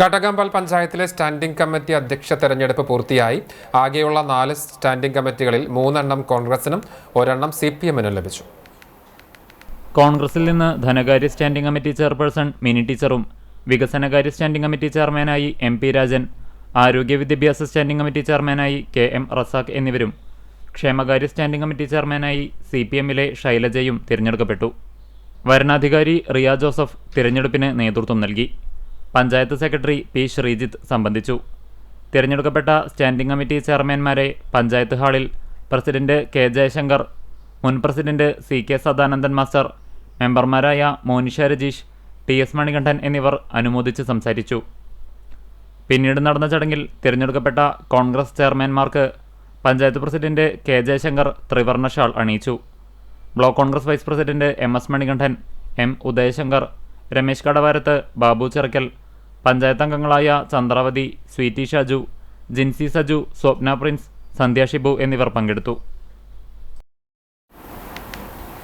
കടകമ്പൽ പഞ്ചായത്തിലെ standing committee അധ്യക്ഷ തെരഞ്ഞെടുപ്പ് പൂർത്തിയായി. ആകെയുള്ള നാല് സ്റ്റാൻഡിംഗ് കമ്മിറ്റികളിൽ മൂന്നെണ്ണം കോൺഗ്രസിനും ഒരെണ്ണം സി പി എമ്മിനും ലഭിച്ചു. കോൺഗ്രസിൽ നിന്ന് ധനകാര്യ സ്റ്റാൻഡിംഗ് കമ്മിറ്റി ചെയർപേഴ്സൺ മിനി ടീച്ചറും വികസനകാര്യ സ്റ്റാൻഡിംഗ് കമ്മിറ്റി ചെയർമാനായി എം പി രാജൻ ആരോഗ്യ വിദ്യാഭ്യാസ സ്റ്റാൻഡിംഗ് കമ്മിറ്റി ചെയർമാനായി കെ എം റസാഖ് എന്നിവരും ക്ഷേമകാര്യ സ്റ്റാൻഡിംഗ് കമ്മിറ്റി ചെയർമാനായി സി പി എമ്മിലെ ശൈലജയും തിരഞ്ഞെടുക്കപ്പെട്ടു. വരണാധികാരി റിയ ജോസഫ് തിരഞ്ഞെടുപ്പിന് നേതൃത്വം നൽകി. പഞ്ചായത്ത് സെക്രട്ടറി പി ശ്രീജിത്ത് സംബന്ധിച്ചു. തിരഞ്ഞെടുക്കപ്പെട്ട സ്റ്റാൻഡിംഗ് കമ്മിറ്റി ചെയർമാൻമാരെ പഞ്ചായത്ത് ഹാളിൽ പ്രസിഡന്റ് കെ ജയശങ്കർ മുൻ president C K Sadanandan master മെമ്പർമാരായ മോനിഷ രജീഷ് ടി എസ് മണികണ്ഠൻ എന്നിവർ അനുമോദിച്ച് സംസാരിച്ചു. പിന്നീട് നടന്ന ചടങ്ങിൽ തിരഞ്ഞെടുക്കപ്പെട്ട കോൺഗ്രസ് ചെയർമാൻമാർക്ക് പഞ്ചായത്ത് പ്രസിഡന്റ് കെ ജയശങ്കർ ത്രിവർണ shawl അണിയിച്ചു. Block Congress vice president M S Manikandan M Udayasankar Ramesh Kadavarath Babu Chirakkal panchayat അംഗങ്ങളായ ചന്ദ്രാവതി സ്വീറ്റി ഷാജു ജിൻസി സജു സ്വപ്ന പ്രിൻസ് സന്ധ്യ ഷിബു എന്നിവർ പങ്കെടുത്തു.